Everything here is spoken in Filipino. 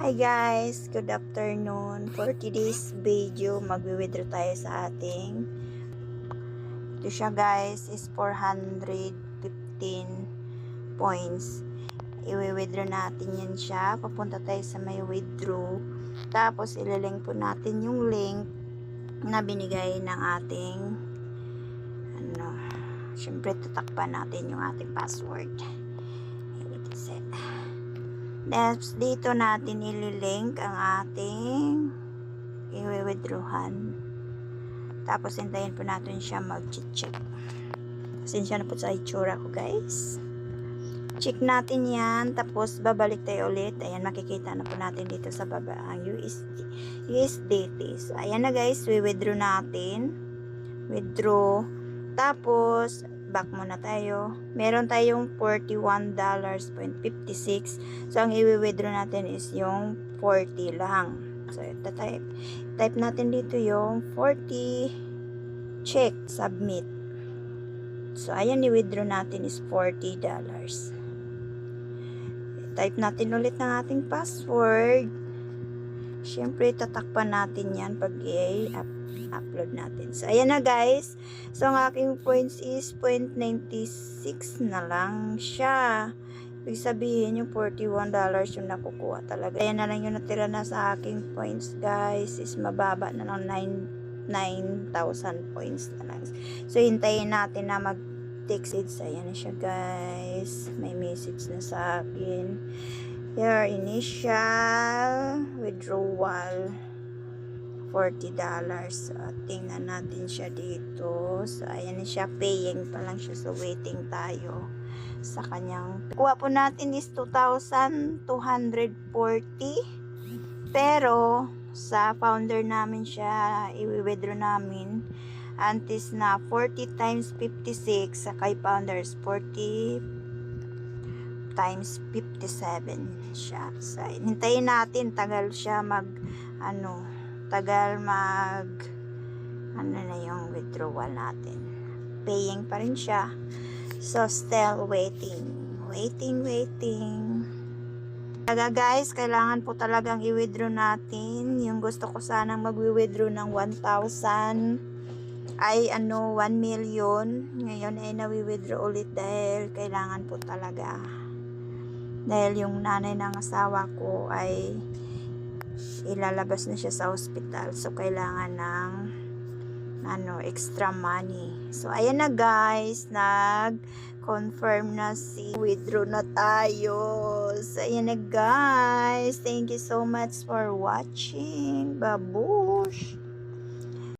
Hi guys, good afternoon. For today's video, magwi-withdraw tayo sa ating ito siya guys is 415 points. Iwi-withdraw natin yan siya. Papunta tayo sa may withdraw. Tapos ililink po natin yung link na binigay ng ating ano, syempre tatakpan natin yung ating password. Next, dito natin ililink ang ating i-withdrawhan. Tapos, hintayin po natin siya mag-check. Pasensya na po sa itsura ko, guys. Check natin yan. Tapos, babalik tayo ulit. Ayan, makikita na po natin dito sa baba ang USD, USDT. So, ayan na guys. We-withdraw natin. Withdraw. Tapos, back muna tayo. Meron tayong $41.56. So, ang i-withdraw natin is yung 40 lang. So, ito type. Type natin dito yung 40. Check. Submit. So, ayan, i-withdraw natin is $40. Type natin ulit ng ating password. Siyempre, tatakpan natin yan pag i-upload natin. So, ayan na guys. So, ang aking points is 0.96 na lang siya. Ibig sabihin, yung $41 yung nakukuha talaga. Ayan na lang yung natira na sa aking points, guys. Is mababa na lang 9 9,000 points na lang. So, hintayin natin na mag text it. Ayan na siya, guys. May message na sa akin. Your initial withdrawal $40. So, tingnan natin siya dito. So, ayan siya. Paying pa lang siya. So, waiting tayo sa kanyang... Kuha po natin is 2,240. Pero, sa founder namin siya, i-withdraw namin. Antes na 40 times 56 sa kay founders 40 times 57 siya. So, hintayin natin tagal siya mag ano, tagal mag ano na yung withdrawal natin. Paying pa rin siya. So, still waiting. Waiting, waiting. Talaga guys, kailangan po talagang i-withdraw natin. Yung gusto ko sanang mag-withdraw ng 1,000 ay ano 1 million ngayon ay nawi-withdraw ulit dahil kailangan po talaga dahil yung nanay ng asawa ko ay ilalabas na siya sa hospital so kailangan ng ano extra money. So ayan na guys. Nag confirm na si withdraw na tayo. So ayan na guys. Thank you so much for watching. Babush